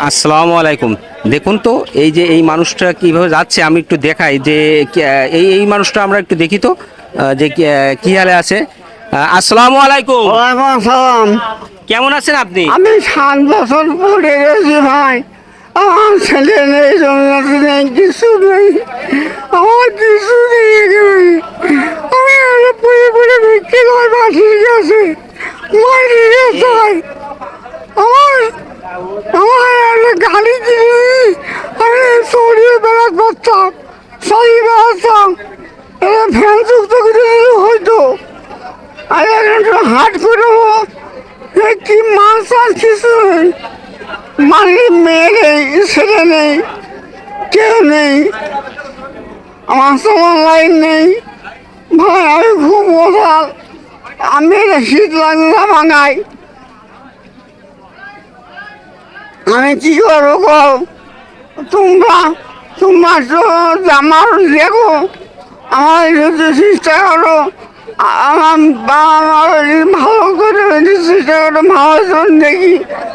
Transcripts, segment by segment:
আসসালামু আলাইকুম। দেখুন তো এই যে এই মানুষটা কীভাবে যাচ্ছে আমি একটু দেখাই যে এই এই মানুষটা আমরা একটু দেখি তো যে কি- হালে আছে। আসসালামু আলাইকুম। আসসালাম। কেমন আছেন আপনি? আমি সাত বছর পরে গেছি ভাই। আমার ছেলে নেই জমিদার নেই কিছু নেই। আমার কিছু নেই আমি পরে পরে বিক্রি করে বাঁচিয়ে গেছে। মারি গেছে আমার আমার একটা গাড়ি কিনে আমি সরিয়ে বেড়াতে পারতাম সরিয়ে বেড়াতাম এটা ফ্যান যুক্ত করে দিলে হয়তো। আর এখন হাট করব এ কি মাছ আর কিছু নেই মানে মেয়ে নেই, ছেলে নেই, কেউ নেই। আমার সময় লাইন নেই। ভাই, আমি খুব মশাল আমি এটা শীত লাগলে ভাঙাই। আমি কি করব তোমরা তোমরা তো আমার দেখো আমার যদি চেষ্টা করো, আমার বাবা ভালো করে চেষ্টা করো, ভালো জন দেখি,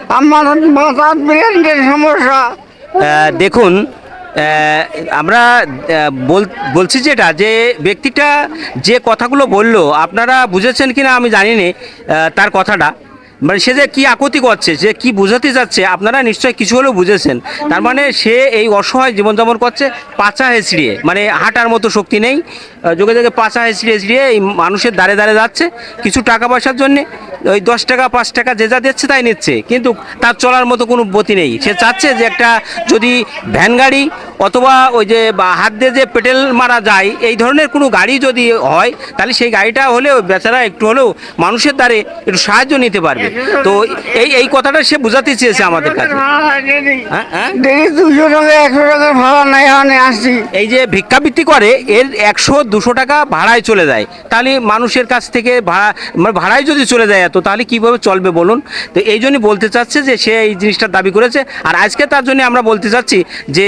আমার মাথার ব্রেনের সমস্যা। দেখুন আমরা বল- বলছি যেটা, যে ব্যক্তিটা যে কথাগুলো বলল, আপনারা বুঝেছেন কিনা আমি জানি না তার কথাটা। মানে সে যে কি আকুতি করছে যে কি বোঝাতে যাচ্ছে, আপনারা নিশ্চয়ই কিছু হলেও বুঝেছেন। তার মানে সে এই অসহায় জীবনযাপন করছে পাচা হেঁচড়িয়ে মানে হাঁটার মতো শক্তি নেই যোগে যোগে পাচা হেঁচড়িয়ে হেঁচড়িয়ে এই মানুষের দ্বারে দ্বারে যাচ্ছে, কিছু টাকা পয়সার জন্যে, ওই দশ টাকা, পাঁচ টাকা যে যা দিচ্ছে তাই নিচ্ছে, কিন্তু তার চলার মতো কোনো গতি নেই। সে চাচ্ছে যে একটা যদি ভ্যান গাড়ি অথবা ওই যে বা হাত দিয়ে যে পেটেল মারা যায়, এই ধরনের কোনো গাড়ি যদি হয়, তাহলে সেই গাড়িটা হলেও বেচারা একটু হলেও মানুষের দ্বারে একটু সাহায্য নিতে পারবে। তো এই এই কথাটা সে বোঝাতে চেয়েছে আমাদের কাছে। হ্যাঁ হ্যাঁ দুশো টাকা একশো টাকা ভাড়া নাই আমি আসছি। এই যে ভিক্ষাবৃত্তি করে এর একশো দুশো টাকা ভাড়ায় চলে যায়। তাহলে মানুষের কাছ থেকে ভাড়া মানে ভাড়ায় যদি চলে যায় এত তাহলে কীভাবে চলবে বলুন? তো এই জন্যই বলতে চাচ্ছে যে সে এই জিনিসটার দাবি করেছে। আর আজকে তার জন্য আমরা বলতে চাচ্ছি যে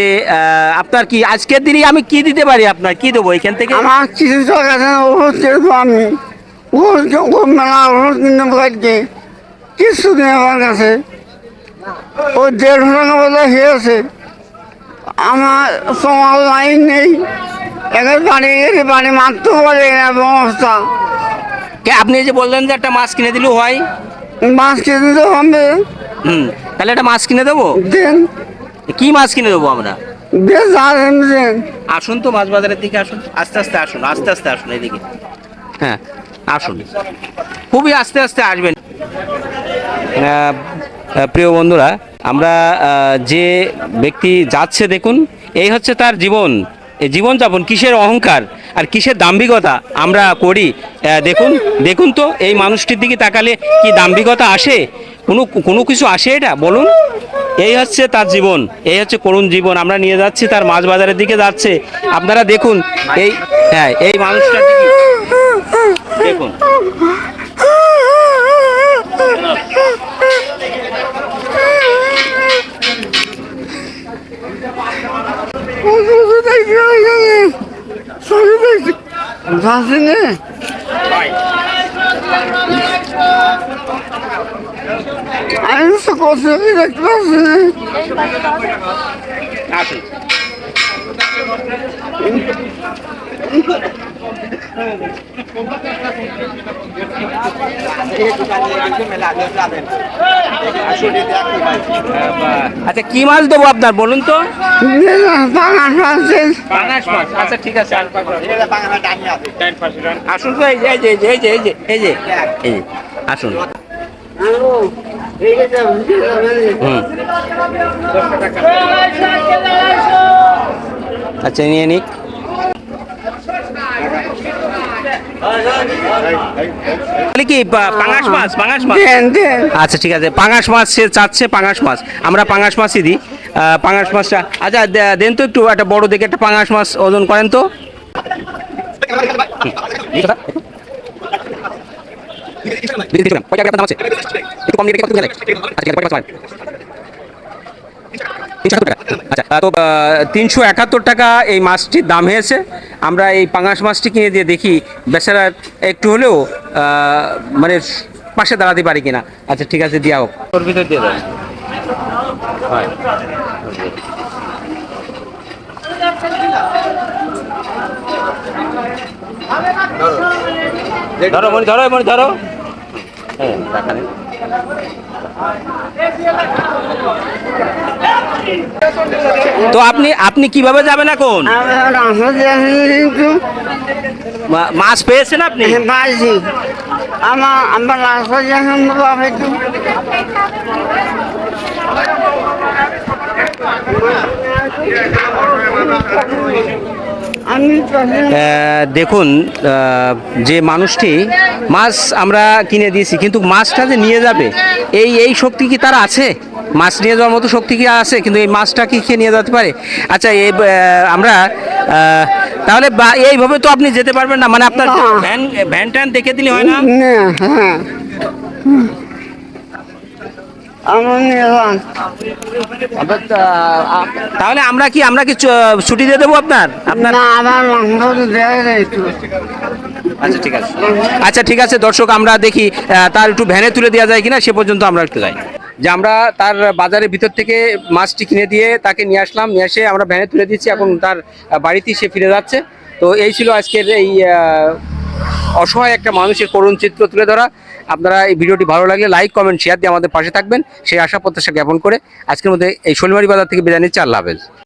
আপনার কি আজকের দিনই আমি কি দিতে পারি আপনার? কি দেবো এখান থেকে? আমার কিছু টাকা আমি। কিছু নেই আমার কাছে। ও দেড়শো টাকা বলে হয়েছে আমার সময় লাইন নেই। এখানে বাড়ি গেলে বাড়ি মারতে পারে না ব্যবস্থা কে আপনি যে বললেন যে একটা মাছ কিনে দিলেও হয়? মাছ কিনে দিতে হবে। হুম তাহলে একটা মাছ কিনে দেবো? দেন। কি মাছ কিনে দেবো আমরা? বেশ আসেন আসুন তো মাছ বাজারের দিকে আসুন। আস্তে আস্তে আসুন আস্তে আস্তে আসুন এদিকে। হ্যাঁ আসুন। খুবই আস্তে আস্তে আসবেন। প্রিয় বন্ধুরা, আমরা যে ব্যক্তি যাচ্ছে দেখুন, এই হচ্ছে তার জীবন। জীবনযাপন কিসের অহংকার আর কিসের দাম্ভিকতা আমরা করি? দেখুন দেখুন তো, এই মানুষটির দিকে তাকালে কি দাম্ভিকতা আসে? কোনো কোনো কিছু আসে এটা? বলুন। এই হচ্ছে তার জীবন, এই হচ্ছে করুণ জীবন। আমরা নিয়ে যাচ্ছি, তার মাছ বাজারের দিকে যাচ্ছে। আপনারা দেখুন, এই হ্যাঁ এই মানুষটা দেখুন। যাচ্ছে আমি তো কষ্ট দেখতে পাচ্ছি না আচ্ছা কি মাছ দেবো আপনার বলুন তো? আচ্ছা ঠিক আছে আসুন তো এই যে এই যে এই যে এই যে এই যে এই আসুন। আচ্ছা নিয়ে নিক। কি পাঙাশ মাছ পাঙাশ মাছ? আচ্ছা ঠিক আছে। পাঙাশ মাছ সে চাচ্ছে পাঙাশ মাছ। আমরা পাঙাশ মাছই দিই। পাঙাশ মাছটা আচ্ছা দেন তো একটু একটা বড় দেখে একটা পাঙাশ মাছ ওজন করেন তো। আচ্ছা তো তিনশো একাত্তর টাকা এই মাছটির দাম হয়েছে। আমরা এই পাঙাশ মাছটি কিনে দিয়ে দেখি, বেচারা একটু হলেও মানে পাশে দাঁড়াতে পারি কিনা। আচ্ছা ঠিক আছে, দিয়া হোক। দিয়ে ধরো মনি ধরো মনি ধরো হ্যাঁ তো আপনি আপনি কীভাবে যাবেন এখন? মাছ পেয়েছেন আপনি? আমার আমার দেখুন যে মানুষটি মাছ আমরা কিনে দিয়েছি কিন্তু মাছটা যে নিয়ে যাবে এই এই শক্তি কি তার আছে? মাছ নিয়ে যাওয়ার মতো শক্তি কি আছে? কিন্তু এই মাছটা কি খেয়ে নিয়ে যেতে পারে? আচ্ছা এই আমরা তাহলে এইভাবে তো আপনি যেতে পারবেন না মানে আপনার ভ্যান ভ্যান ট্যান দেখে দিলে হয় না? হ্যাঁ। আমার নিলাম তাহলে আমরা কি আমরা কি ছুটি দিয়ে দেবো আপনার? আপনার আচ্ছা ঠিক আছে। আচ্ছা ঠিক আছে দর্শক আমরা দেখি তার একটু ভ্যানে তুলে দেওয়া যায় কিনা সে পর্যন্ত আমরা একটু যাই। যে আমরা তার বাজারের ভিতর থেকে মাছটি কিনে দিয়ে তাকে নিয়ে আসলাম নিয়ে এসে আমরা ভ্যানে তুলে দিচ্ছি এখন তার বাড়িতেই সে ফিরে যাচ্ছে। তো এই ছিল আজকের এই অসহায় একটা মানুষের করুণ চিত্র তুলে ধরা। আপনারা এই ভিডিওটি ভালো লাগলে লাইক কমেন্ট শেয়ার দিয়ে আমাদের পাশে থাকবেন। সেই আশা প্রত্যাশা জ্ঞাপন করে আজকের মধ্যে এই শনিবারি বাজার থেকে বিদায় নিচ্ছে। আল্লাহ হাফেজ।